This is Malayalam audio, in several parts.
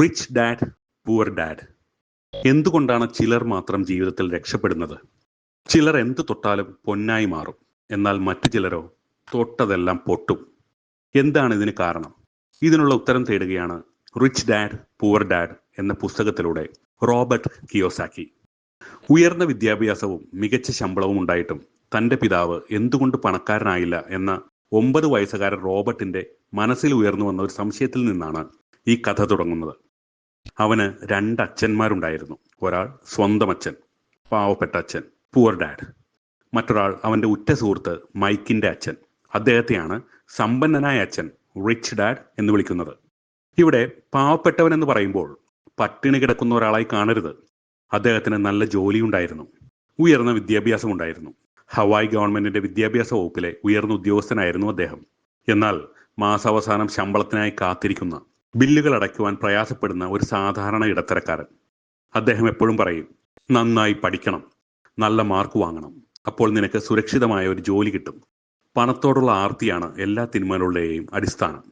റിച്ച് ഡാഡ് പുവർ ഡാഡ് എന്തുകൊണ്ടാണ് ചിലർ മാത്രം ജീവിതത്തിൽ രക്ഷപ്പെടുന്നത്? ചിലർ എന്ത് തൊട്ടാലും പൊന്നായി മാറും. എന്നാൽ മറ്റു ചിലരോ തൊട്ടതെല്ലാം പൊട്ടും. എന്താണ് ഇതിന് കാരണം? ഇതിനുള്ള ഉത്തരം തേടുകയാണ് റിച്ച് ഡാഡ് പുവർ ഡാഡ് എന്ന പുസ്തകത്തിലൂടെ റോബർട്ട് കിയോസാക്കി. ഉയർന്ന വിദ്യാഭ്യാസവും മികച്ച ശമ്പളവും ഉണ്ടായിട്ടും തന്റെ പിതാവ് എന്തുകൊണ്ട് പണക്കാരനായില്ല എന്ന ഒമ്പത് വയസ്സുകാരൻ റോബർട്ടിന്റെ മനസ്സിൽ ഉയർന്നു വന്ന ഒരു സംശയത്തിൽ നിന്നാണ് ഈ കഥ തുടങ്ങുന്നത്. അവന് രണ്ട് അച്ഛന്മാരുണ്ടായിരുന്നു ഒരാൾ സ്വന്തം അച്ഛൻ പാവപ്പെട്ട അച്ഛൻ പുവർ ഡാഡ് മറ്റൊരാൾ അവന്റെ ഉറ്റ സുഹൃത്ത് മൈക്കിന്റെ അച്ഛൻ. അദ്ദേഹത്തെയാണ് സമ്പന്നനായ അച്ഛൻ റിച്ച് ഡാഡ് എന്ന് വിളിക്കുന്നത്. ഇവിടെ പാവപ്പെട്ടവൻ എന്ന് പറയുമ്പോൾ പട്ടിണി കിടക്കുന്ന ഒരാളായി കാണരുത്. അദ്ദേഹത്തിന് നല്ല ജോലിയുണ്ടായിരുന്നു. ഉയർന്ന വിദ്യാഭ്യാസം ഉണ്ടായിരുന്നു ഹവായ് ഗവൺമെന്റിന്റെ വിദ്യാഭ്യാസ വകുപ്പിലെ ഉയർന്ന ഉദ്യോഗസ്ഥനായിരുന്നു അദ്ദേഹം. എന്നാൽ മാസാവസാനം ശമ്പളത്തിനായി കാത്തിരിക്കുന്ന ബില്ലുകൾ അടയ്ക്കുവാൻ പ്രയാസപ്പെടുന്ന ഒരു സാധാരണ ഇടത്തരക്കാരൻ. അദ്ദേഹം എപ്പോഴും പറയും നന്നായി പഠിക്കണം നല്ല മാർക്ക് വാങ്ങണം അപ്പോൾ നിനക്ക് സുരക്ഷിതമായ ഒരു ജോലി കിട്ടും. പണത്തോടുള്ള ആർത്തിയാണ് എല്ലാ തിന്മകളുടെയും അടിസ്ഥാനം.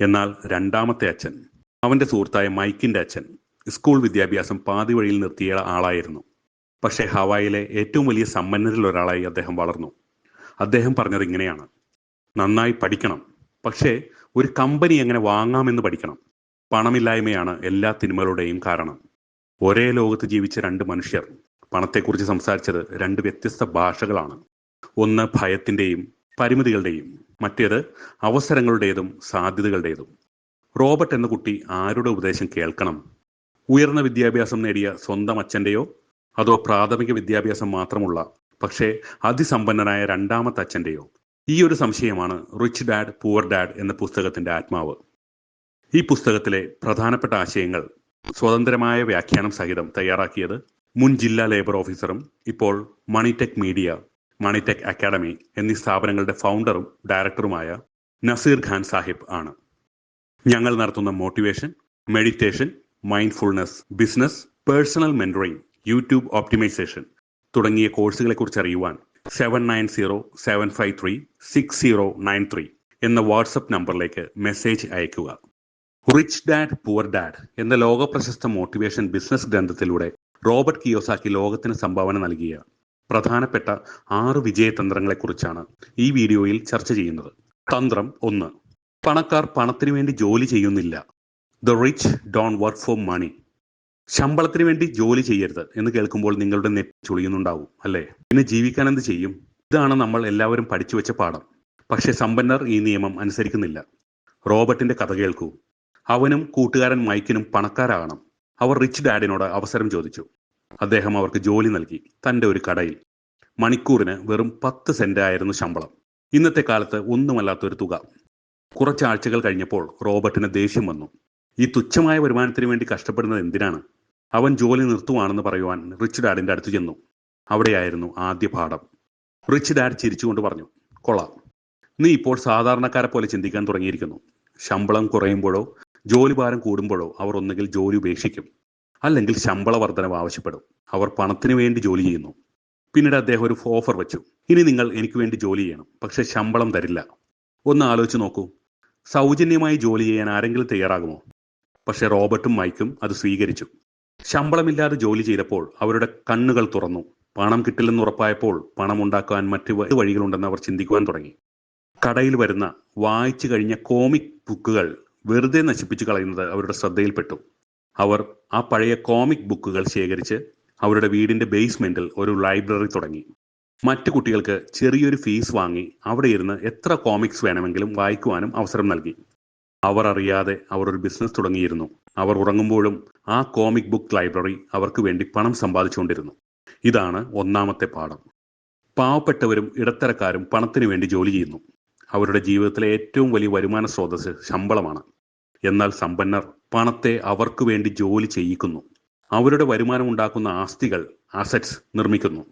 എന്നാൽ രണ്ടാമത്തെ അച്ഛൻ അവന്റെ സുഹൃത്തായ മൈക്കിന്റെ അച്ഛൻ സ്കൂൾ വിദ്യാഭ്യാസം പാതി വഴിയിൽ നിർത്തിയ ആളായിരുന്നു. പക്ഷേ ഹവായിലെ ഏറ്റവും വലിയ സമ്പന്നരിൽ ഒരാളായി അദ്ദേഹം വളർന്നു. അദ്ദേഹം പറഞ്ഞത് ഇങ്ങനെയാണ് നന്നായി പഠിക്കണം പക്ഷേ ഒരു കമ്പനി എങ്ങനെ വാങ്ങാമെന്ന് പഠിക്കണം. പണമില്ലായ്മയാണ് എല്ലാ തിന്മകളുടെയും കാരണം. ഒരേ ലോകത്ത് ജീവിച്ച രണ്ട് മനുഷ്യർ പണത്തെക്കുറിച്ച് സംസാരിച്ചത് രണ്ട് വ്യത്യസ്ത ഭാഷകളാണ്. ഒന്ന് ഭയത്തിന്റെയും പരിമിതികളുടെയും മറ്റേത് അവസരങ്ങളുടേതും സാധ്യതകളുടേതും. റോബർട്ട് എന്ന കുട്ടി ആരുടെ ഉപദേശം കേൾക്കണം? ഉയർന്ന വിദ്യാഭ്യാസം നേടിയ സ്വന്തം അച്ഛന്റെയോ? അതോ പ്രാഥമിക വിദ്യാഭ്യാസം മാത്രമുള്ള പക്ഷേ അതിസമ്പന്നനായ രണ്ടാമത്തെ അച്ഛന്റെയോ ഈ ഒരു സംശയമാണ് റിച്ച് ഡാഡ് പൂവർ ഡാഡ് എന്ന പുസ്തകത്തിന്റെ ആത്മാവ്. ഈ പുസ്തകത്തിലെ പ്രധാനപ്പെട്ട ആശയങ്ങൾ സ്വതന്ത്രമായ വ്യാഖ്യാനം സഹിതം തയ്യാറാക്കിയത് മുൻ ജില്ലാ ലേബർ ഓഫീസറും ഇപ്പോൾ മണിടെക് മീഡിയ മണിടെക് അക്കാഡമി എന്നീ സ്ഥാപനങ്ങളുടെ ഫൗണ്ടറും ഡയറക്ടറുമായ നസീർ ഖാൻ സാഹിബ് ആണ്. ഞങ്ങൾ നടത്തുന്ന motivation meditation mindfulness business personal mentoring YouTube optimisation തുടങ്ങിയ കോഴ്സുകളെക്കുറിച്ച് അറിയുവാൻ seven nine zero seven five three six zero nine three എന്ന വാട്സപ്പ് നമ്പറിലേക്ക് മെസ്സേജ് അയയ്ക്കുക. റിച്ച് ഡാഡ് പുവർ ഡാഡ് എന്ന ലോക പ്രശസ്ത മോട്ടിവേഷൻ ബിസിനസ് ഗ്രന്ഥത്തിലൂടെ റോബർട്ട് കിയോസാക്കി ലോകത്തിന് സംഭാവന നൽകിയ പ്രധാനപ്പെട്ട ആറ് വിജയതന്ത്രങ്ങളെക്കുറിച്ചാണ് ഈ വീഡിയോയിൽ ചർച്ച ചെയ്യുന്നത്. തന്ത്രം ഒന്ന് പണക്കാർ പണത്തിനു വേണ്ടി ജോലി ചെയ്യുന്നില്ല. The rich don't work for money ശമ്പളത്തിന് വേണ്ടി ജോലി ചെയ്യരുത് എന്ന് കേൾക്കുമ്പോൾ നിങ്ങളുടെ നെറ്റ് ചൊളിയുന്നുണ്ടാവും അല്ലേ? പിന്നെ ജീവിക്കാൻ എന്ത് ചെയ്യും? ഇതാണ് നമ്മൾ എല്ലാവരും പഠിച്ചു വെച്ച പാഠം. പക്ഷേ സമ്പന്നർ ഈ നിയമം അനുസരിക്കുന്നില്ല. റോബർട്ടിന്റെ കഥ കേൾക്കൂ. അവനും കൂട്ടുകാരൻ മൈക്കിനും പണക്കാരാകണം. അവർ റിച്ച് ഡാഡിനോട് അവസരം ചോദിച്ചു. അദ്ദേഹം അവർക്ക് ജോലി നൽകി തന്റെ ഒരു കടയിൽ. മണിക്കൂറിന് വെറും പത്ത് സെന്റ് ആയിരുന്നു ശമ്പളം. ഇന്നത്തെ കാലത്ത് ഒന്നുമല്ലാത്തൊരു തുക. കുറച്ചാഴ്ചകൾ കഴിഞ്ഞപ്പോൾ റോബർട്ടിന് ദേഷ്യം വന്നു. ഈ തുച്ഛമായ വരുമാനത്തിന് വേണ്ടി കഷ്ടപ്പെടുന്നത് എന്തിനാണ്? അവൻ ജോലി നിർത്തുവാണെന്ന് പറയുവാൻ റിച്ച് ഡാഡിന്റെ അടുത്ത് ചെന്നു. അവിടെയായിരുന്നു ആദ്യ പാഠം. റിച്ച് ഡാഡ് ചിരിച്ചുകൊണ്ട് പറഞ്ഞു കൊള്ളാം. നീ ഇപ്പോൾ സാധാരണക്കാരെ പോലെ ചിന്തിക്കാൻ തുടങ്ങിയിരിക്കുന്നു. ശമ്പളം കുറയുമ്പോഴോ ജോലിഭാരം കൂടുമ്പോഴോ അവർ ഒന്നുകിൽ ജോലി ഉപേക്ഷിക്കും അല്ലെങ്കിൽ ശമ്പള വർധനവ് ആവശ്യപ്പെടും. അവർ പണത്തിന് വേണ്ടി ജോലി ചെയ്യുന്നു. പിന്നീട് അദ്ദേഹം ഒരു ഓഫർ വെച്ചു. ഇനി നിങ്ങൾ എനിക്ക് വേണ്ടി ജോലി ചെയ്യണം പക്ഷെ ശമ്പളം തരില്ല. ഒന്ന് ആലോചിച്ച് നോക്കൂ. സൗജന്യമായി ജോലി ചെയ്യാൻ ആരെങ്കിലും തയ്യാറാകുമോ? പക്ഷെ റോബർട്ടും മൈക്കും അത് സ്വീകരിച്ചു. ശമ്പളമില്ലാതെ ജോലി ചെയ്തപ്പോൾ അവരുടെ കണ്ണുകൾ തുറന്നു. പണം കിട്ടില്ലെന്ന് ഉറപ്പായപ്പോൾ പണം ഉണ്ടാക്കാൻ മറ്റു വഴികളുണ്ടെന്ന് അവർ ചിന്തിക്കുവാൻ തുടങ്ങി. കടയിൽ വരുന്ന വായിച്ചു കഴിഞ്ഞ കോമിക് ബുക്കുകൾ വെറുതെ നശിപ്പിച്ചു കളയുന്നത് അവരുടെ ശ്രദ്ധയിൽപ്പെട്ടു. അവർ ആ പഴയ കോമിക് ബുക്കുകൾ ശേഖരിച്ച് അവരുടെ വീടിന്റെ ബേസ്മെന്റിൽ ഒരു ലൈബ്രറി തുടങ്ങി. മറ്റു കുട്ടികൾക്ക് ചെറിയൊരു ഫീസ് വാങ്ങി അവിടെ ഇരുന്ന് എത്ര കോമിക്സ് വേണമെങ്കിലും വായിക്കുവാനും അവസരം നൽകി. അവർ അറിയാതെ അവർ ഒരു ബിസിനസ് തുടങ്ങിയിരുന്നു. അവർ ഉറങ്ങുമ്പോഴും ആ കോമിക് ബുക്ക് ലൈബ്രറി അവർക്ക് വേണ്ടി പണം സമ്പാദിച്ചുകൊണ്ടിരുന്നു. ഇതാണ് ഒന്നാമത്തെ പാഠം. പാവപ്പെട്ടവരും ഇടത്തരക്കാരും പണത്തിനു വേണ്ടി ജോലി ചെയ്യുന്നു. അവരുടെ ജീവിതത്തിലെ ഏറ്റവും വലിയ വരുമാന സ്രോതസ് ശമ്പളമാണ്. എന്നാൽ സമ്പന്നർ പണത്തെ അവർക്ക് വേണ്ടി ജോലി ചെയ്യിക്കുന്നു. അവരുടെ വരുമാനം ഉണ്ടാക്കുന്ന ആസ്തികൾ അസറ്റ്സ് നിർമ്മിക്കുന്നു.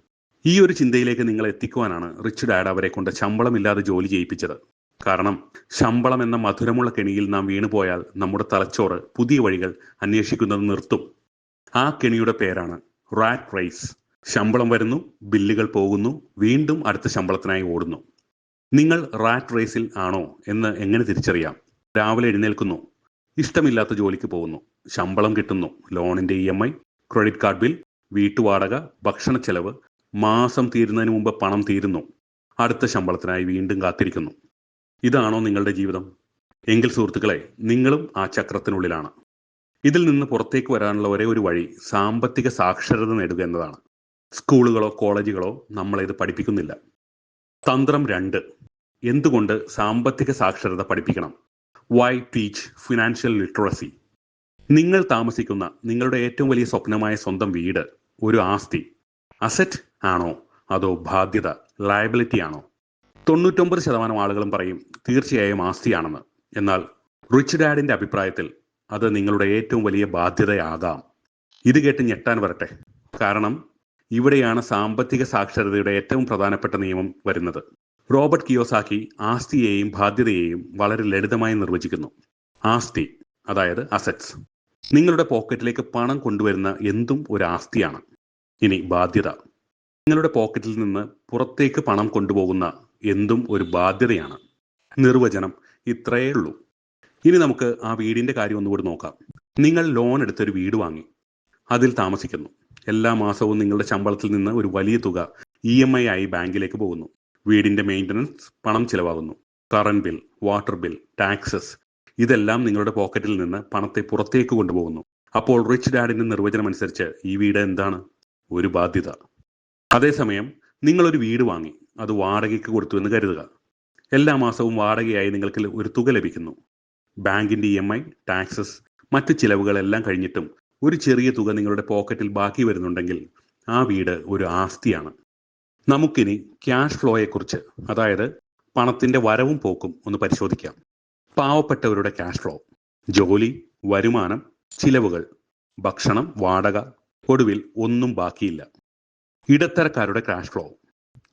ഈ ഒരു ചിന്തയിലേക്ക് നിങ്ങൾ എത്തിക്കുവാനാണ് റിച്ച് ഡാഡ് അവരെ കൊണ്ട് ശമ്പളമില്ലാതെ ജോലി ചെയ്യിപ്പിച്ചത്. കാരണം ശമ്പളം എന്ന മധുരമുള്ള കെണിയിൽ നാം വീണുപോയാൽ നമ്മുടെ തലച്ചോറ് പുതിയ വഴികൾ അന്വേഷിക്കുന്നത് നിർത്തും. ആ കെണിയുടെ പേരാണ് റാറ്റ് റേസ്. ശമ്പളം വരുന്നു ബില്ലുകൾ പോകുന്നു വീണ്ടും അടുത്ത ശമ്പളത്തിനായി ഓടുന്നു. നിങ്ങൾ റാറ്റ് റേസിൽ ആണോ എന്ന് എങ്ങനെ തിരിച്ചറിയാം? രാവിലെ എഴുന്നേൽക്കുന്നു. ഇഷ്ടമില്ലാത്ത ജോലിക്ക് പോകുന്നു. ശമ്പളം കിട്ടുന്നു. ലോണിന്റെ E M I credit card bill വീട്ടുവാടക ഭക്ഷണ ചെലവ് മാസം തീരുന്നതിന് മുമ്പ് പണം തീരുന്നു. അടുത്ത ശമ്പളത്തിനായി വീണ്ടും കാത്തിരിക്കുന്നു. ഇതാണോ നിങ്ങളുടെ ജീവിതം? എങ്കിൽ സുഹൃത്തുക്കളെ നിങ്ങളും ആ ചക്രത്തിനുള്ളിലാണ്. ഇതിൽ നിന്ന് പുറത്തേക്ക് വരാനുള്ള ഒരേ ഒരു വഴി സാമ്പത്തിക സാക്ഷരത നേടുക എന്നതാണ്. സ്കൂളുകളോ കോളേജുകളോ നമ്മളെ ഇത് പഠിപ്പിക്കുന്നില്ല. തന്ത്രം രണ്ട്. എന്തുകൊണ്ട് സാമ്പത്തിക സാക്ഷരത പഠിപ്പിക്കണം? വൈ ടീച്ച് ഫിനാൻഷ്യൽ ലിറ്ററസി നിങ്ങൾ താമസിക്കുന്ന നിങ്ങളുടെ ഏറ്റവും വലിയ സ്വപ്നമായ സ്വന്തം വീട് ഒരു ആസ്തി. അസറ്റ് ആണോ അതോ ബാധ്യത? ലയബിലിറ്റി ആണോ? തൊണ്ണൂറ്റൊമ്പത് ശതമാനം ആളുകളും പറയും തീർച്ചയായും ആസ്തിയാണെന്ന്. എന്നാൽ റിച്ച് ഡാഡിന്റെ അഭിപ്രായത്തിൽ അത് നിങ്ങളുടെ ഏറ്റവും വലിയ ബാധ്യതയാകാം. ഇത് കേട്ട് ഞെട്ടാൻ വരട്ടെ. കാരണം ഇവിടെയാണ് സാമ്പത്തിക സാക്ഷരതയുടെ ഏറ്റവും പ്രധാനപ്പെട്ട നിയമം വരുന്നത്. റോബർട്ട് കിയോസാക്കി ആസ്തിയെയും ബാധ്യതയെയും വളരെ ലളിതമായി നിർവചിക്കുന്നു. ആസ്തി അതായത് അസറ്റ്സ്. നിങ്ങളുടെ പോക്കറ്റിലേക്ക് പണം കൊണ്ടുവരുന്ന എന്തും ഒരു ആസ്തിയാണ്. ഇനി ബാധ്യത. നിങ്ങളുടെ പോക്കറ്റിൽ നിന്ന് പുറത്തേക്ക് പണം കൊണ്ടുപോകുന്ന എന്തും ഒരു ബാധ്യതയാണ്. നിർവചനം ഇത്രയേ ഉള്ളൂ. ഇനി നമുക്ക് ആ വീടിന്റെ കാര്യം ഒന്നുകൂടി നോക്കാം. നിങ്ങൾ ലോൺ എടുത്തൊരു വീട് വാങ്ങി. അതിൽ താമസിക്കുന്നു. എല്ലാ മാസവും നിങ്ങളുടെ ശമ്പളത്തിൽ നിന്ന് ഒരു വലിയ തുക ഇ എം ഐ ആയി ബാങ്കിലേക്ക് പോകുന്നു. വീടിന്റെ മെയിന്റനൻസ് പണം ചിലവാകുന്നു. Current bill water bill taxes ഇതെല്ലാം നിങ്ങളുടെ പോക്കറ്റിൽ നിന്ന് പണത്തെ പുറത്തേക്ക് കൊണ്ടുപോകുന്നു. അപ്പോൾ റിച്ച് ഡാഡിന്റെ നിർവചനം അനുസരിച്ച് ഈ വീട് എന്താണ്? ഒരു ബാധ്യത. അതേസമയം നിങ്ങൾ ഒരു വീട് വാങ്ങി. അത് വാടകയ്ക്ക് കൊടുത്തു എന്ന് കരുതുക. എല്ലാ മാസവും വാടകയായി നിങ്ങൾക്ക് ഒരു തുക ലഭിക്കുന്നു. ബാങ്കിന്റെ ഇ എം ഐ ടാക്സസ് മറ്റ് ചിലവുകളെല്ലാം കഴിഞ്ഞിട്ടും ഒരു ചെറിയ തുക നിങ്ങളുടെ പോക്കറ്റിൽ ബാക്കി വരുന്നുണ്ടെങ്കിൽ ആ വീട് ഒരു ആസ്തിയാണ്. നമുക്കിനി ക്യാഷ് ഫ്ലോയെക്കുറിച്ച് അതായത് പണത്തിന്റെ വരവും പോക്കും ഒന്ന് പരിശോധിക്കാം. പാവപ്പെട്ടവരുടെ ക്യാഷ് ഫ്ലോ ജോലി വരുമാനം ചിലവുകൾ ഭക്ഷണം വാടക ഒടുവിൽ ഒന്നും ബാക്കിയില്ല. ഇടത്തരക്കാരുടെ ക്യാഷ് ഫ്ലോ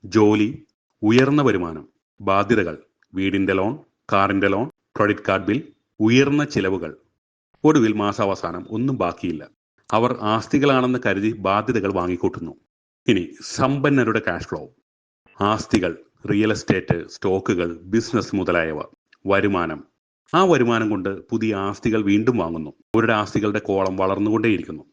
ജോലി ഉയർന്ന വരുമാനം ബാധ്യതകൾ വീടിന്റെ ലോൺ കാറിന്റെ ലോൺ ക്രെഡിറ്റ് കാർഡ് ബിൽ ഉയർന്ന ചിലവുകൾ. ഒടുവിൽ മാസാവസാനം ഒന്നും ബാക്കിയില്ല. അവർ ആസ്തികളാണെന്ന് കരുതി ബാധ്യതകൾ വാങ്ങിക്കൂട്ടുന്നു. ഇനി സമ്പന്നരുടെ ക്യാഷ് ഫ്ലോ ആസ്തികൾ റിയൽ എസ്റ്റേറ്റ് സ്റ്റോക്കുകൾ ബിസിനസ് മുതലായവ വരുമാനം. ആ വരുമാനം കൊണ്ട് പുതിയ ആസ്തികൾ വീണ്ടും വാങ്ങുന്നു. അവരുടെ ആസ്തികളുടെ കോളം വളർന്നുകൊണ്ടേയിരിക്കുന്നു.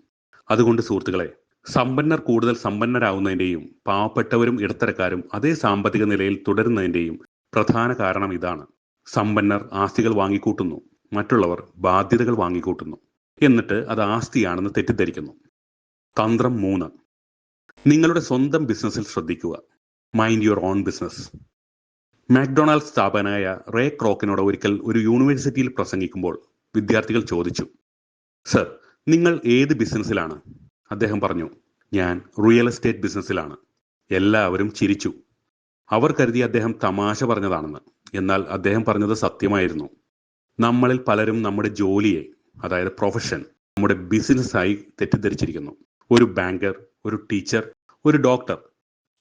അതുകൊണ്ട് സുഹൃത്തുക്കളെ സമ്പന്നർ കൂടുതൽ സമ്പന്നരാകുന്നതിന്റെയും പാവപ്പെട്ടവരും ഇടത്തരക്കാരും അതേ സാമ്പത്തിക നിലയിൽ തുടരുന്നതിന്റെയും പ്രധാന കാരണം ഇതാണ്. സമ്പന്നർ ആസ്തികൾ വാങ്ങിക്കൂട്ടുന്നു മറ്റുള്ളവർ ബാധ്യതകൾ വാങ്ങിക്കൂട്ടുന്നു. എന്നിട്ട് അത് ആസ്തിയാണെന്ന് തെറ്റിദ്ധരിക്കുന്നു. തന്ത്രം മൂന്ന്. നിങ്ങളുടെ സ്വന്തം ബിസിനസ്സിൽ ശ്രദ്ധിക്കുക. Mind your own business McDonald സ്ഥാപകനായ റേ ക്രോക്കിനോട് ഒരിക്കൽ ഒരു യൂണിവേഴ്സിറ്റിയിൽ പ്രസംഗിക്കുമ്പോൾ വിദ്യാർത്ഥികൾ ചോദിച്ചു സർ നിങ്ങൾ ഏത് ബിസിനസ്സിലാണ്? അദ്ദേഹം പറഞ്ഞു ഞാൻ റിയൽ എസ്റ്റേറ്റ് ബിസിനസ്സിലാണ്. എല്ലാവരും ചിരിച്ചു. അവർ കരുതി അദ്ദേഹം തമാശ പറഞ്ഞതാണെന്ന്. എന്നാൽ അദ്ദേഹം പറഞ്ഞത് സത്യമായിരുന്നു. നമ്മളിൽ പലരും നമ്മുടെ ജോലിയെ അതായത് പ്രൊഫഷൻ നമ്മുടെ ബിസിനസ്സായി തെറ്റിദ്ധരിച്ചിരിക്കുന്നു. ഒരു ബാങ്കർ ഒരു ടീച്ചർ ഒരു ഡോക്ടർ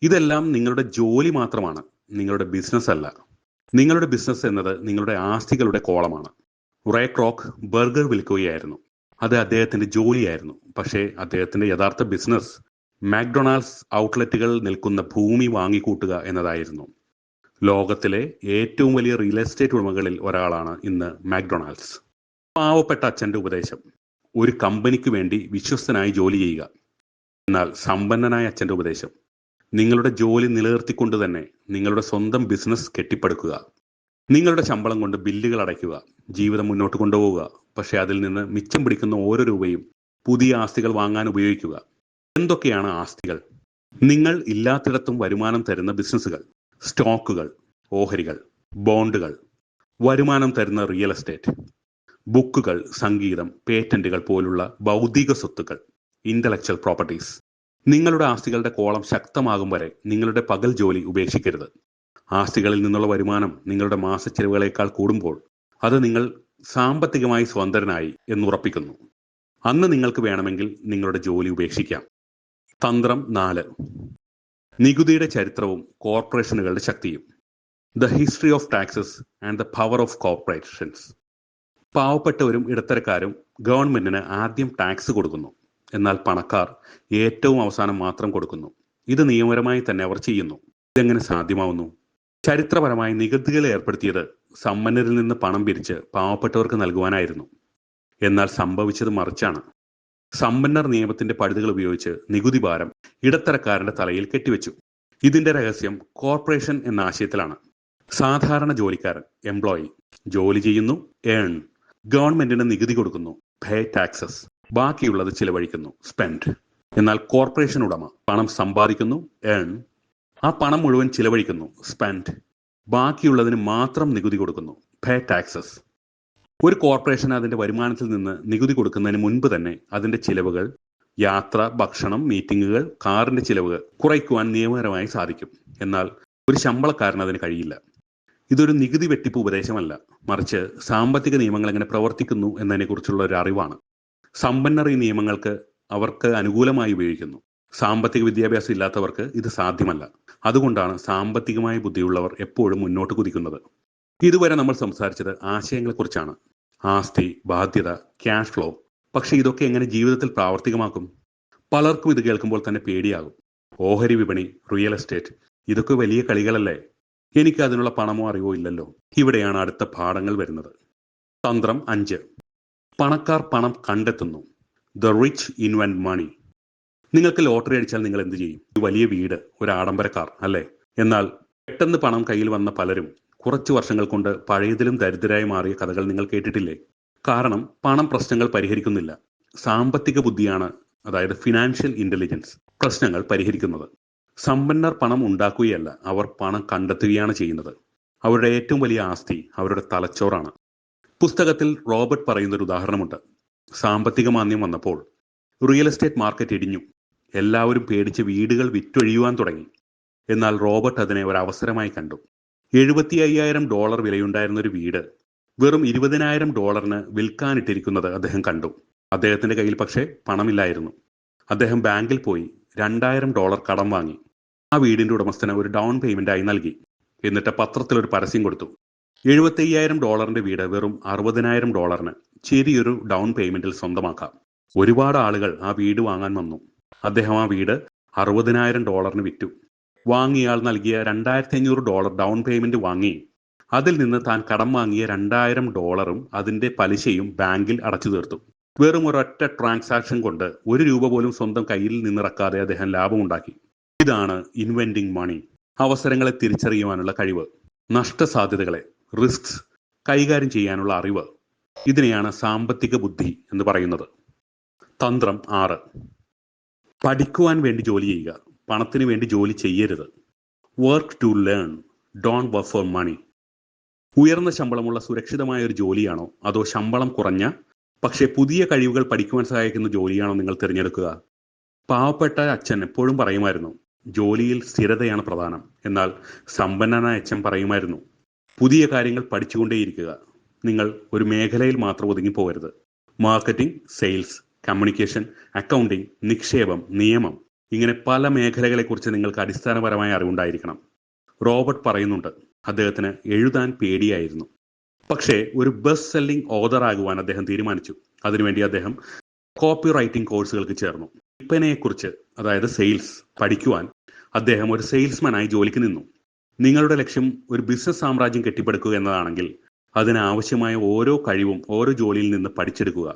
ഇതെല്ലാം നിങ്ങളുടെ ജോലി മാത്രമാണ്. നിങ്ങളുടെ ബിസിനസ് അല്ല. നിങ്ങളുടെ ബിസിനസ് എന്നത് നിങ്ങളുടെ ആസ്തികളുടെ കോളമാണ്. റേ ക്രോക്ക് ബർഗർ വിൽക്കുകയായിരുന്നു. അത് അദ്ദേഹത്തിന്റെ ജോലിയായിരുന്നു. പക്ഷേ അദ്ദേഹത്തിന്റെ യഥാർത്ഥ ബിസിനസ് മാക്ഡൊണാൾഡ്സ് ഔട്ട്ലെറ്റുകൾ നിൽക്കുന്ന ഭൂമി വാങ്ങിക്കൂട്ടുക എന്നതായിരുന്നു. ലോകത്തിലെ ഏറ്റവും വലിയ റിയൽ എസ്റ്റേറ്റ് ഉടമകളിൽ ഒരാളാണ് ഇന്ന് മാക്ഡൊണാൾഡ്സ് പാവപ്പെട്ട അച്ഛന്റെ ഉപദേശം. ഒരു കമ്പനിക്ക് വേണ്ടി വിശ്വസ്തനായി ജോലി ചെയ്യുക. എന്നാൽ സമ്പന്നനായ അച്ഛന്റെ ഉപദേശം. നിങ്ങളുടെ ജോലി നിലനിർത്തിക്കൊണ്ട് തന്നെ നിങ്ങളുടെ സ്വന്തം ബിസിനസ് കെട്ടിപ്പടുക്കുക. നിങ്ങളുടെ ശമ്പളം കൊണ്ട് ബില്ലുകൾ അടയ്ക്കുക. ജീവിതം മുന്നോട്ട് കൊണ്ടുപോവുക. പക്ഷെ അതിൽ നിന്ന് മിച്ചം പിടിക്കുന്ന ഓരോ രൂപയും പുതിയ ആസ്തികൾ വാങ്ങാൻ ഉപയോഗിക്കുക. എന്തൊക്കെയാണ് ആസ്തികൾ? നിങ്ങൾ ഇല്ലാത്തിടത്തും വരുമാനം തരുന്ന ബിസിനസ്സുകൾ സ്റ്റോക്കുകൾ ഓഹരികൾ ബോണ്ടുകൾ വരുമാനം തരുന്ന റിയൽ എസ്റ്റേറ്റ് ബുക്കുകൾ സംഗീതം പേറ്റന്റുകൾ പോലുള്ള ഭൗതിക സ്വത്തുക്കൾ ഇന്റലക്ച്വൽ പ്രോപ്പർട്ടീസ് നിങ്ങളുടെ ആസ്തികളുടെ കോളം ശക്തമാകും വരെ നിങ്ങളുടെ പകൽ ജോലി ഉപേക്ഷിക്കരുത്. ആസ്തികളിൽ നിന്നുള്ള വരുമാനം നിങ്ങളുടെ മാസച്ചെലവുകളേക്കാൾ കൂടുമ്പോൾ അത് നിങ്ങൾ സാമ്പത്തികമായി സ്വതന്ത്രനായി എന്നുറപ്പിക്കുന്നു. അന്ന് നിങ്ങൾക്ക് വേണമെങ്കിൽ നിങ്ങളുടെ ജോലി ഉപേക്ഷിക്കാം. തന്ത്രം നാല്. നികുതിയുടെ ചരിത്രവും കോർപ്പറേഷനുകളുടെ ശക്തിയും. The history of taxes and the power of corporations പാവപ്പെട്ടവരും ഇടത്തരക്കാരും ഗവൺമെന്റിന് ആദ്യം ടാക്സ് കൊടുക്കുന്നു. എന്നാൽ പണക്കാർ ഏറ്റവും അവസാനം മാത്രം കൊടുക്കുന്നു. ഇത് നിയമപരമായി തന്നെ അവർ ചെയ്യുന്നു. ഇതെങ്ങനെ സാധ്യമാവുന്നു? ചരിത്രപരമായി നികുതികൾ ഏർപ്പെടുത്തിയത് സമ്പന്നരിൽ നിന്ന് പണം പിരിച്ച് പാവപ്പെട്ടവർക്ക് നൽകുവാനായിരുന്നു. എന്നാൽ സംഭവിച്ചത് മറിച്ചാണ്. സമ്പന്നർ നിയമത്തിന്റെ പഴുതുകൾ ഉപയോഗിച്ച് നികുതി ഭാരം ഇടത്തരക്കാരന്റെ തലയിൽ കെട്ടിവെച്ചു. ഇതിന്റെ രഹസ്യം കോർപ്പറേഷൻ എന്ന ആശയത്തിലാണ്. സാധാരണ ജോലിക്കാരൻ എംപ്ലോയി ജോലി ചെയ്യുന്നു ഏൺ ഗവൺമെന്റിന് നികുതി കൊടുക്കുന്നു പേ ടാക്സസ് ബാക്കിയുള്ളത് ചിലവഴിക്കുന്നു സ്പെൻഡ് എന്നാൽ കോർപ്പറേഷൻ ഉടമ പണം സമ്പാദിക്കുന്നു ഏൺ ആ പണം മുഴുവൻ ചിലവഴിക്കുന്നു സ്പെൻഡ് ബാക്കിയുള്ളതിന് മാത്രം നികുതി കൊടുക്കുന്നു. പേ ടാക്സസ് ഒരു കോർപ്പറേഷൻ അതിന്റെ വരുമാനത്തിൽ നിന്ന് നികുതി കൊടുക്കുന്നതിന് മുൻപ് തന്നെ അതിന്റെ ചിലവുകൾ യാത്ര ഭക്ഷണം മീറ്റിംഗുകൾ കാറിന്റെ ചിലവുകൾ കുറയ്ക്കുവാൻ നിയമപരമായി സാധിക്കും. എന്നാൽ ഒരു ശമ്പളക്കാരന് അതിന് കഴിയില്ല. ഇതൊരു നികുതി വെട്ടിപ്പ് ഉപദേശമല്ല. മറിച്ച് സാമ്പത്തിക നിയമങ്ങൾ എങ്ങനെ പ്രവർത്തിക്കുന്നു എന്നതിനെക്കുറിച്ചുള്ള ഒരു അറിവാണ്. സമ്പന്നർ ഈ നിയമങ്ങൾക്ക് അവർക്ക് അനുകൂലമായി ഉപയോഗിക്കുന്നു. സാമ്പത്തിക വിദ്യാഭ്യാസം ഇല്ലാത്തവർക്ക് ഇത് സാധ്യമല്ല. അതുകൊണ്ടാണ് സാമ്പത്തികമായ ബുദ്ധിയുള്ളവർ എപ്പോഴും മുന്നോട്ട് കുതിക്കുന്നത്. ഇതുവരെ നമ്മൾ സംസാരിച്ചത് ആശയങ്ങളെക്കുറിച്ചാണ്. ആസ്തി ബാധ്യത ക്യാഷ് ഫ്ലോ പക്ഷെ ഇതൊക്കെ എങ്ങനെ ജീവിതത്തിൽ പ്രാവർത്തികമാക്കും? പലർക്കും ഇത് കേൾക്കുമ്പോൾ തന്നെ പേടിയാകും. ഓഹരി വിപണി റിയൽ എസ്റ്റേറ്റ് ഇതൊക്കെ വലിയ കളികളല്ലേ? എനിക്ക് അതിനുള്ള പണമോ അറിവോ ഇല്ലല്ലോ. ഇവിടെയാണ് അടുത്ത പാഠങ്ങൾ വരുന്നത്. തന്ത്രം അഞ്ച്. പണക്കാർ പണം കണ്ടെത്തുന്നു. ദ റിച്ച് ഇൻവെന്റ് മണി നിങ്ങൾക്ക് ലോട്ടറി അടിച്ചാൽ നിങ്ങൾ എന്ത് ചെയ്യും? ഒരു വലിയ വീട് ഒരു ആഡംബരക്കാർ കാർ അല്ലേ? എന്നാൽ പെട്ടെന്ന് പണം കയ്യിൽ വന്ന പലരും കുറച്ചു വർഷങ്ങൾ കൊണ്ട് പഴയതിലും ദരിദ്രരായി മാറിയ കഥകൾ നിങ്ങൾ കേട്ടിട്ടില്ലേ? കാരണം പണം പ്രശ്നങ്ങൾ പരിഹരിക്കുന്നില്ല. സാമ്പത്തിക ബുദ്ധിയാണ് അതായത് ഫിനാൻഷ്യൽ ഇന്റലിജൻസ് പ്രശ്നങ്ങൾ പരിഹരിക്കുന്നത്. സമ്പന്നർ പണം ഉണ്ടാക്കുകയല്ല അവർ പണം കണ്ടെത്തുകയാണ് ചെയ്യുന്നത്. അവരുടെ ഏറ്റവും വലിയ ആസ്തി അവരുടെ തലച്ചോറാണ്. പുസ്തകത്തിൽ റോബർട്ട് പറയുന്നൊരു ഉദാഹരണമുണ്ട്. സാമ്പത്തിക മാന്ദ്യം വന്നപ്പോൾ റിയൽ എസ്റ്റേറ്റ് മാർക്കറ്റ് ഇടിഞ്ഞു. എല്ലാവരും പേടിച്ച് വീടുകൾ വിറ്റൊഴിയുവാൻ തുടങ്ങി. എന്നാൽ റോബർട്ട് അതിനെ ഒരു അവസരമായി കണ്ടു. എഴുപത്തി അയ്യായിരം ഡോളർ വിലയുണ്ടായിരുന്ന ഒരു വീട് വെറും ഇരുപതിനായിരം ഡോളറിന് വിൽക്കാനിട്ടിരിക്കുന്നത് അദ്ദേഹം കണ്ടു. അദ്ദേഹത്തിന്റെ കയ്യിൽ പക്ഷേ പണമില്ലായിരുന്നു. അദ്ദേഹം ബാങ്കിൽ പോയി രണ്ടായിരം ഡോളർ കടം വാങ്ങി. ആ വീടിന്റെ ഉടമസ്ഥന് ഒരു ഡൗൺ പേയ്മെന്റ് ആയി നൽകി. എന്നിട്ട് പത്രത്തിൽ ഒരു പരസ്യം കൊടുത്തു. എഴുപത്തി അയ്യായിരം ഡോളറിന്റെ വീട് വെറും അറുപതിനായിരം ഡോളറിന് ചെറിയൊരു ഡൗൺ പേയ്മെന്റിൽ സ്വന്തമാക്കാം. ഒരുപാട് ആളുകൾ ആ വീട് വാങ്ങാൻ വന്നു. അദ്ദേഹം ആ വീട് അറുപതിനായിരം ഡോളറിന് വിറ്റു. വാങ്ങിയാൾ നൽകിയ രണ്ടായിരത്തി അഞ്ഞൂറ് ഡോളർ ഡൗൺ പേയ്മെന്റ് വാങ്ങി. അതിൽ നിന്ന് താൻ കടം വാങ്ങിയ രണ്ടായിരം ഡോളറും അതിന്റെ പലിശയും ബാങ്കിൽ അടച്ചു തീർത്തു. വെറും ഒരൊറ്റ ട്രാൻസാക്ഷൻ കൊണ്ട് ഒരു രൂപ പോലും സ്വന്തം കയ്യിൽ നിന്നിറക്കാതെ അദ്ദേഹം ലാഭമുണ്ടാക്കി ഇതാണ് ഇൻവെന്റിംഗ് മണി. അവസരങ്ങളെ തിരിച്ചറിയുവാനുള്ള കഴിവ്. നഷ്ടസാധ്യതകളെ റിസ്ക് കൈകാര്യം ചെയ്യാനുള്ള അറിവ്. ഇതിനെയാണ് സാമ്പത്തിക ബുദ്ധി എന്ന് പറയുന്നത്. തന്ത്രം ആറ്. പഠിക്കുവാൻ വേണ്ടി ജോലി ചെയ്യുക. പണത്തിന് വേണ്ടി ജോലി ചെയ്യരുത്. Work to learn don't work for money ഉയർന്ന ശമ്പളമുള്ള സുരക്ഷിതമായ ഒരു ജോലിയാണോ? അതോ ശമ്പളം കുറഞ്ഞ പക്ഷേ പുതിയ കഴിവുകൾ പഠിക്കുവാൻ സഹായിക്കുന്ന ജോലിയാണോ നിങ്ങൾ തിരഞ്ഞെടുക്കുക? പാവപ്പെട്ട അച്ഛൻ എപ്പോഴും പറയുമായിരുന്നു ജോലിയിൽ സ്ഥിരതയാണ് പ്രധാനം. എന്നാൽ സമ്പന്നനായ അച്ഛൻ പറയുമായിരുന്നു പുതിയ കാര്യങ്ങൾ പഠിച്ചുകൊണ്ടേയിരിക്കുക. നിങ്ങൾ ഒരു മേഖലയിൽ മാത്രം ഒതുങ്ങി ഒതുങ്ങിപ്പോകരുത്. മാർക്കറ്റിംഗ് സെയിൽസ് കമ്മ്യൂണിക്കേഷൻ അക്കൗണ്ടിംഗ് നിക്ഷേപം നിയമം ഇങ്ങനെ പല മേഖലകളെക്കുറിച്ച് നിങ്ങൾക്ക് അടിസ്ഥാനപരമായ അറിവുണ്ടായിരിക്കണം. റോബർട്ട് പറയുന്നുണ്ട് അദ്ദേഹത്തിന് എഴുതാൻ പേടിയായിരുന്നു. പക്ഷേ ഒരു ബെസ്റ്റ് സെല്ലിംഗ് ഓദർ ആകുവാൻ അദ്ദേഹം തീരുമാനിച്ചു. അതിനുവേണ്ടി അദ്ദേഹം കോപ്പി റൈറ്റിംഗ് കോഴ്സുകൾക്ക് ചേർന്നു. വിൽപ്പനയെക്കുറിച്ച് അതായത് സെയിൽസ് പഠിക്കുവാൻ അദ്ദേഹം ഒരു സെയിൽസ്മാനായി ജോലിക്ക് നിന്നു. നിങ്ങളുടെ ലക്ഷ്യം ഒരു ബിസിനസ് സാമ്രാജ്യം കെട്ടിപ്പടുക്കുക എന്നതാണെങ്കിൽ അതിനാവശ്യമായ ഓരോ കഴിവും ഓരോ ജോലിയിൽ നിന്ന് പഠിച്ചെടുക്കുക.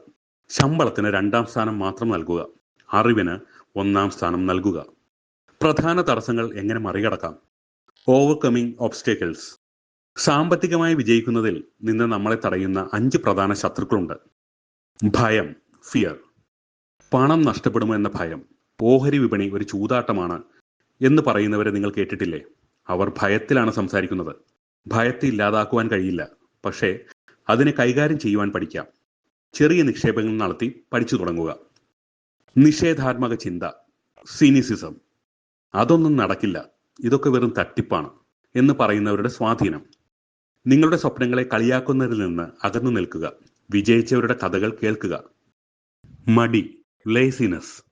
ശമ്പളത്തിന് രണ്ടാം സ്ഥാനം മാത്രം നൽകുക. അറിവിന് ഒന്നാം സ്ഥാനം നൽകുക. പ്രധാന തടസ്സങ്ങൾ എങ്ങനെ മറികടക്കാം? ഓവർകമ്മിങ് ഓബ്സ്റ്റേക്കിൾസ് സാമ്പത്തികമായി വിജയിക്കുന്നതിൽ നിന്ന് നമ്മളെ തടയുന്ന അഞ്ച് പ്രധാന ശത്രുക്കളുണ്ട്. ഭയം ഫിയർ പണം നഷ്ടപ്പെടുമോ എന്ന ഭയം ഓഹരി വിപണി ഒരു ചൂതാട്ടമാണ് എന്ന് പറയുന്നവരെ നിങ്ങൾ കേട്ടിട്ടില്ലേ? അവർ ഭയത്തിലാണ് സംസാരിക്കുന്നത്. ഭയത്തെ ഇല്ലാതാക്കുവാൻ കഴിയില്ല. പക്ഷേ അതിനെ കൈകാര്യം ചെയ്യുവാൻ പഠിക്കാം. ചെറിയ നിക്ഷേപങ്ങൾ നടത്തി പഠിച്ചു തുടങ്ങുക. നിഷേധാത്മക ചിന്ത സിനിസിസം. അതൊന്നും നടക്കില്ല. ഇതൊക്കെ വെറും തട്ടിപ്പാണ് എന്ന് പറയുന്നവരുടെ സ്വാധീനം. നിങ്ങളുടെ സ്വപ്നങ്ങളെ കളിയാക്കുന്നതിൽ നിന്ന് അകന്നു നിൽക്കുക. വിജയിച്ചവരുടെ കഥകൾ കേൾക്കുക. മടി ലേസിനസ്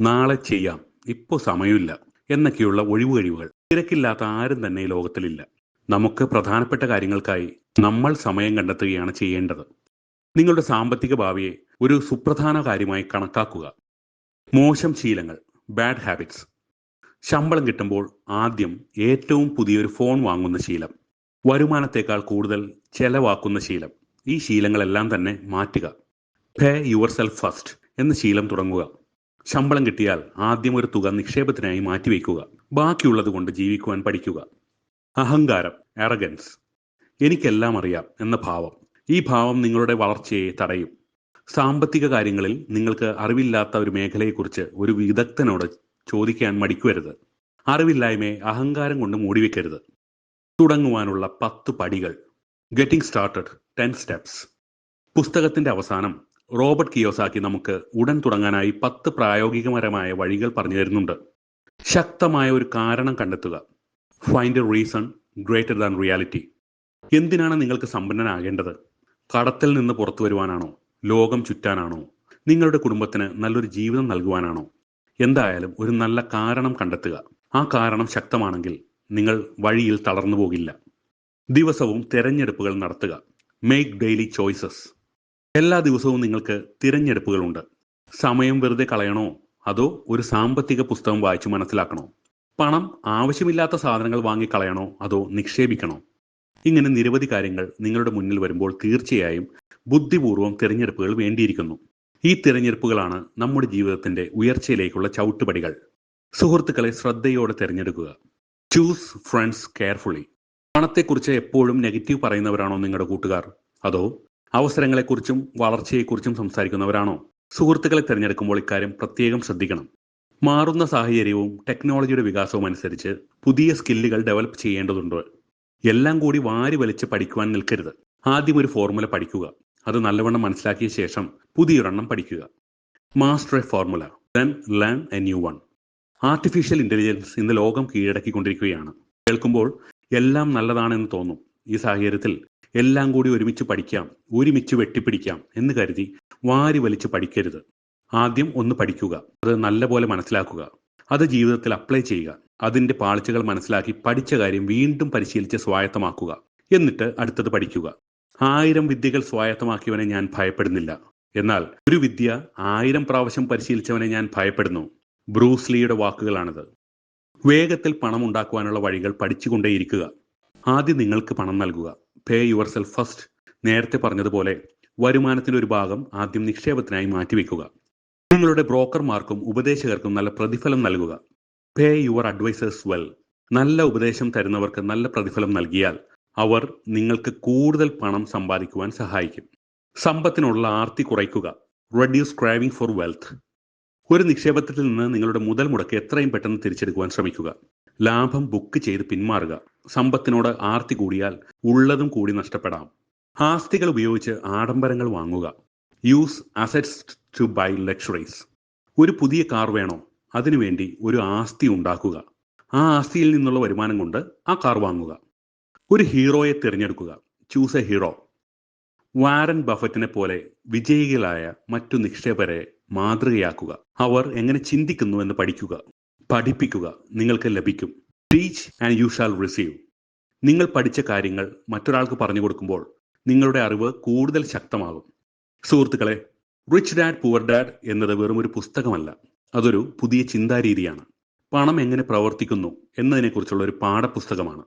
നാളെ ചെയ്യാം. ഇപ്പോൾ സമയമില്ല. എന്നൊക്കെയുള്ള ഒഴിവുകഴിവുകൾ. തിരക്കില്ലാത്ത ആരും തന്നെ ലോകത്തിലില്ല. നമുക്ക് പ്രധാനപ്പെട്ട കാര്യങ്ങൾക്കായി നമ്മൾ സമയം കണ്ടെത്തുകയാണ് ചെയ്യേണ്ടത്. നിങ്ങളുടെ സാമ്പത്തിക ഭാവിയെ ഒരു സുപ്രധാന കാര്യമായി കണക്കാക്കുക. മോശം ശീലങ്ങൾ ബാഡ് ഹാബിറ്റ്സ് ശമ്പളം കിട്ടുമ്പോൾ ആദ്യം ഏറ്റവും പുതിയൊരു ഫോൺ വാങ്ങുന്ന ശീലം. വരുമാനത്തേക്കാൾ കൂടുതൽ ചെലവാക്കുന്ന ശീലം. ഈ ശീലങ്ങളെല്ലാം തന്നെ മാറ്റുക. പേ യുവർ സെൽഫ് ഫസ്റ്റ് എന്ന ശീലം തുടങ്ങുക. ശമ്പളം കിട്ടിയാൽ ആദ്യം ഒരു തുക നിക്ഷേപത്തിനായി മാറ്റിവെക്കുക. ബാക്കിയുള്ളത് കൊണ്ട് ജീവിക്കുവാൻ പഠിക്കുക. അഹങ്കാരം എറഗൻസ് എനിക്കെല്ലാം അറിയാം എന്ന ഭാവം. ഈ ഭാവം നിങ്ങളുടെ വളർച്ചയെ തടയും. സാമ്പത്തിക കാര്യങ്ങളിൽ നിങ്ങൾക്ക് അറിവില്ലാത്ത ഒരു മേഖലയെക്കുറിച്ച് ഒരു വിദഗ്ധനോട് ചോദിക്കാൻ മടിക്കരുത്. അറിവില്ലായ്മയെ അഹങ്കാരം കൊണ്ട് മൂടിവെക്കരുത്. തുടങ്ങുവാനുള്ള പത്ത് പടികൾ. ഗെറ്റിംഗ് സ്റ്റാർട്ടഡ് ടെൻ സ്റ്റെപ്സ് പുസ്തകത്തിന്റെ അവസാനം റോബർട്ട് കിയോസാക്കി നമുക്ക് ഉടൻ തുടങ്ങാനായി പത്ത് പ്രായോഗികപരമായ വഴികൾ പറഞ്ഞു തരുന്നുണ്ട്. ശക്തമായ ഒരു കാരണം കണ്ടെത്തുക. Find a reason greater than reality എന്തിനാണ് നിങ്ങൾക്ക് സമ്പന്നനാകേണ്ടത്? കടത്തിൽ നിന്ന് പുറത്തു വരുവാനാണോ? ലോകം ചുറ്റാനാണോ? നിങ്ങളുടെ കുടുംബത്തിന് നല്ലൊരു ജീവിതം നൽകുവാനാണോ? എന്തായാലും ഒരു നല്ല കാരണം കണ്ടെത്തുക. ആ കാരണം ശക്തമാണെങ്കിൽ നിങ്ങൾ വഴിയിൽ തളർന്നു പോകില്ല. ദിവസവും തിരഞ്ഞെടുപ്പുകൾ നടത്തുക. മേക്ക് ഡെയിലി ചോയ്സസ് എല്ലാ ദിവസവും നിങ്ങൾക്ക് തിരഞ്ഞെടുപ്പുകളുണ്ട്. സമയം വെറുതെ കളയണോ? അതോ ഒരു സാമ്പത്തിക പുസ്തകം വായിച്ചു മനസ്സിലാക്കണോ? പണം ആവശ്യമില്ലാത്ത സാധനങ്ങൾ വാങ്ങിക്കളയണോ? അതോ നിക്ഷേപിക്കണോ? ഇങ്ങനെ നിരവധി കാര്യങ്ങൾ നിങ്ങളുടെ മുന്നിൽ വരുമ്പോൾ തീർച്ചയായും ബുദ്ധിപൂർവം തിരഞ്ഞെടുപ്പുകൾ വേണ്ടിയിരിക്കുന്നു. ഈ തിരഞ്ഞെടുപ്പുകളാണ് നമ്മുടെ ജീവിതത്തിന്റെ ഉയർച്ചയിലേക്കുള്ള ചവിട്ടുപടികൾ. സുഹൃത്തുക്കളെ ശ്രദ്ധയോടെ തിരഞ്ഞെടുക്കുക. ചൂസ് ഫ്രണ്ട്സ് കെയർഫുള്ളി പണത്തെക്കുറിച്ച് എപ്പോഴും നെഗറ്റീവ് പറയുന്നവരാണോ നിങ്ങളുടെ കൂട്ടുകാർ? അതോ അവസരങ്ങളെക്കുറിച്ചും വളർച്ചയെക്കുറിച്ചും സംസാരിക്കുന്നവരാണോ? സുഹൃത്തുക്കളെ തിരഞ്ഞെടുക്കുമ്പോൾ ഇക്കാര്യം പ്രത്യേകം ശ്രദ്ധിക്കണം. മാറുന്ന സാഹചര്യവും ടെക്നോളജിയുടെ വികാസവും അനുസരിച്ച് പുതിയ സ്കില്ലുകൾ ഡെവലപ്പ് ചെയ്യേണ്ടതുണ്ട്. എല്ലാം കൂടി വാരി വലിച്ച് പഠിക്കുവാൻ നിൽക്കരുത്. ആദ്യം ഒരു ഫോർമുല പഠിക്കുക. അത് നല്ലവണ്ണം മനസ്സിലാക്കിയ ശേഷം പുതിയൊരെണ്ണം പഠിക്കുക. Master a formula then learn a new one artificial intelligence ഇന്ന് ലോകം കീഴടക്കിക്കൊണ്ടിരിക്കുകയാണ്. കേൾക്കുമ്പോൾ എല്ലാം നല്ലതാണെന്ന് തോന്നും. ഈ സാഹചര്യത്തിൽ എല്ലാം കൂടി ഒരുമിച്ച് പഠിക്കാം ഒരുമിച്ച് വെട്ടിപ്പിടിക്കാം എന്ന് കരുതി വാരി വലിച്ച് പഠിക്കരുത്. ആദ്യം ഒന്ന് പഠിക്കുക. അത് നല്ലപോലെ മനസ്സിലാക്കുക. അത് ജീവിതത്തിൽ അപ്ലൈ ചെയ്യുക. അതിന്റെ പാളിച്ചകൾ മനസ്സിലാക്കി പഠിച്ച കാര്യം വീണ്ടും പരിശീലിച്ച് സ്വായത്തമാക്കുക. എന്നിട്ട് അടുത്തത് പഠിക്കുക. ആയിരം വിദ്യകൾ സ്വായത്തമാക്കിയവനെ ഞാൻ ഭയപ്പെടുന്നില്ല. എന്നാൽ ഒരു വിദ്യ ആയിരം പ്രാവശ്യം പരിശീലിച്ചവനെ ഞാൻ ഭയപ്പെടുന്നു. ബ്രൂസ്ലിയുടെ വാക്കുകളാണിത്. വേഗത്തിൽ പണം ഉണ്ടാക്കുവാനുള്ള വഴികൾ പഠിച്ചുകൊണ്ടേയിരിക്കുക. ആദ്യം നിങ്ങൾക്ക് പണം നൽകുക. പേ യുവർ സെൽഫ് ഫസ്റ്റ് നേരത്തെ പറഞ്ഞതുപോലെ വരുമാനത്തിന്റെ ഒരു ഭാഗം ആദ്യം നിക്ഷേപത്തിനായി മാറ്റിവെക്കുക. നിങ്ങളുടെ ബ്രോക്കർമാർക്കും ഉപദേശകർക്കും നല്ല പ്രതിഫലം നൽകുക. പേ യുവർ അഡ്വൈസേഴ്സ് വെൽ നല്ല ഉപദേശം തരുന്നവർക്ക് നല്ല പ്രതിഫലം നൽകിയാൽ അവർ നിങ്ങൾക്ക് കൂടുതൽ പണം സമ്പാദിക്കുവാൻ സഹായിക്കും. സമ്പത്തിനുള്ള ആർത്തി കുറയ്ക്കുക. റെഡ്യൂസ് ക്രൈവിംഗ് ഫോർ വെൽത്ത് ഒരു നിക്ഷേപത്തിൽ നിന്ന് നിങ്ങളുടെ മുതൽ മുടക്ക് എത്രയും പെട്ടെന്ന് തിരിച്ചെടുക്കുവാൻ ശ്രമിക്കുക. ലാഭം ബുക്ക് ചെയ്ത് പിന്മാറുക. സമ്പത്തിനോട് ആർത്തി കൂടിയാൽ ഉള്ളതും കൂടി നഷ്ടപ്പെടാം. ആസ്തികൾ ഉപയോഗിച്ച് ആഡംബരങ്ങൾ വാങ്ങുക. Use assets to buy luxuries ഒരു പുതിയ കാർ വേണോ? അതിനുവേണ്ടി ഒരു ആസ്തി ഉണ്ടാക്കുക. ആ ആസ്തിയിൽ നിന്നുള്ള വരുമാനം കൊണ്ട് ആ കാർ വാങ്ങുക. ഒരു ഹീറോയെ തിരഞ്ഞെടുക്കുക. Choose a hero. വാരൻ ബഫറ്റിനെ പോലെ വിജയികളായ മറ്റു നിക്ഷേപരെ മാതൃകയാക്കുക. അവർ എങ്ങനെ ചിന്തിക്കുന്നു എന്ന് പഠിക്കുക. പഠിപ്പിക്കുക നിങ്ങൾക്ക് ലഭിക്കും. Teach and you shall receive നിങ്ങൾ പഠിച്ച കാര്യങ്ങൾ മറ്റൊരാൾക്ക് പറഞ്ഞു കൊടുക്കുമ്പോൾ നിങ്ങളുടെ അറിവ് കൂടുതൽ ശക്തമാകും. സുഹൃത്തുക്കളെ റിച്ച് ഡാഡ് പുവർ ഡാഡ് എന്നത് വെറും ഒരു പുസ്തകമല്ല. അതൊരു പുതിയ ചിന്താരീതിയാണ്. പണം എങ്ങനെ പ്രവർത്തിക്കുന്നു എന്നതിനെക്കുറിച്ചുള്ള ഒരു പാഠപുസ്തകമാണ്.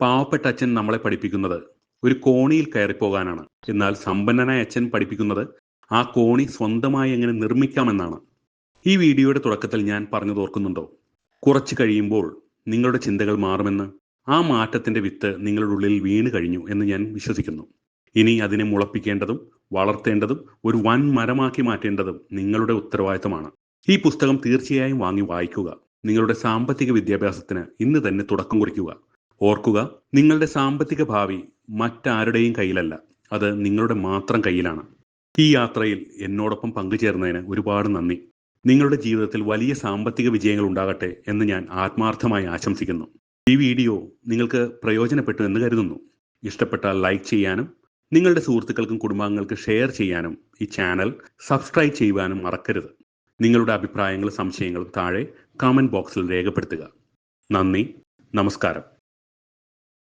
പാവപ്പെട്ട അച്ഛൻ നമ്മളെ പഠിപ്പിക്കുന്നത് ഒരു കോണിയിൽ കയറിപ്പോകാനാണ്. എന്നാൽ സമ്പന്നനായ അച്ഛൻ പഠിപ്പിക്കുന്നത് ആ കോണി സ്വന്തമായി എങ്ങനെ നിർമ്മിക്കാമെന്നാണ്. ഈ വീഡിയോയുടെ തുടക്കത്തിൽ ഞാൻ പറഞ്ഞത് ഓർക്കുന്നുണ്ടോ? കുറച്ച് കഴിയുമ്പോൾ നിങ്ങളുടെ ചിന്തകൾ മാറുമെന്ന് ആ മാറ്റത്തിന്റെ വിത്ത് നിങ്ങളുടെ ഉള്ളിൽ വീണ് കഴിഞ്ഞു എന്ന് ഞാൻ വിശ്വസിക്കുന്നു. ഇനി അതിനെ മുളപ്പിക്കേണ്ടതും വളർത്തേണ്ടതും ഒരു വൻ മരമാക്കി മാറ്റേണ്ടതും നിങ്ങളുടെ ഉത്തരവാദിത്തമാണ്. ഈ പുസ്തകം തീർച്ചയായും വാങ്ങി വായിക്കുക. നിങ്ങളുടെ സാമ്പത്തിക വിദ്യാഭ്യാസത്തിന് ഇന്ന് തന്നെ തുടക്കം കുറിക്കുക. ഓർക്കുക നിങ്ങളുടെ സാമ്പത്തിക ഭാവി മറ്റാരുടെയും കയ്യിലല്ല. അത് നിങ്ങളുടെ മാത്രം കയ്യിലാണ്. ഈ യാത്രയിൽ എന്നോടൊപ്പം പങ്കുചേർന്നതിന് ഒരുപാട് നന്ദി. നിങ്ങളുടെ ജീവിതത്തിൽ വലിയ സാമ്പത്തിക വിജയങ്ങൾ ഉണ്ടാകട്ടെ എന്ന് ഞാൻ ആത്മാർത്ഥമായി ആശംസിക്കുന്നു. ഈ വീഡിയോ നിങ്ങൾക്ക് പ്രയോജനപ്പെട്ടു എന്ന് കരുതുന്നു. ഇഷ്ടപ്പെട്ടാൽ ലൈക്ക് ചെയ്യാനും നിങ്ങളുടെ സുഹൃത്തുക്കൾക്കും കുടുംബാംഗങ്ങൾക്ക് ഷെയർ ചെയ്യാനും ഈ ചാനൽ സബ്സ്ക്രൈബ് ചെയ്യുവാനും മറക്കരുത്. നിങ്ങളുടെ അഭിപ്രായങ്ങളും സംശയങ്ങളും താഴെ കമന്റ് ബോക്സിൽ രേഖപ്പെടുത്തുക. നന്ദി. നമസ്കാരം.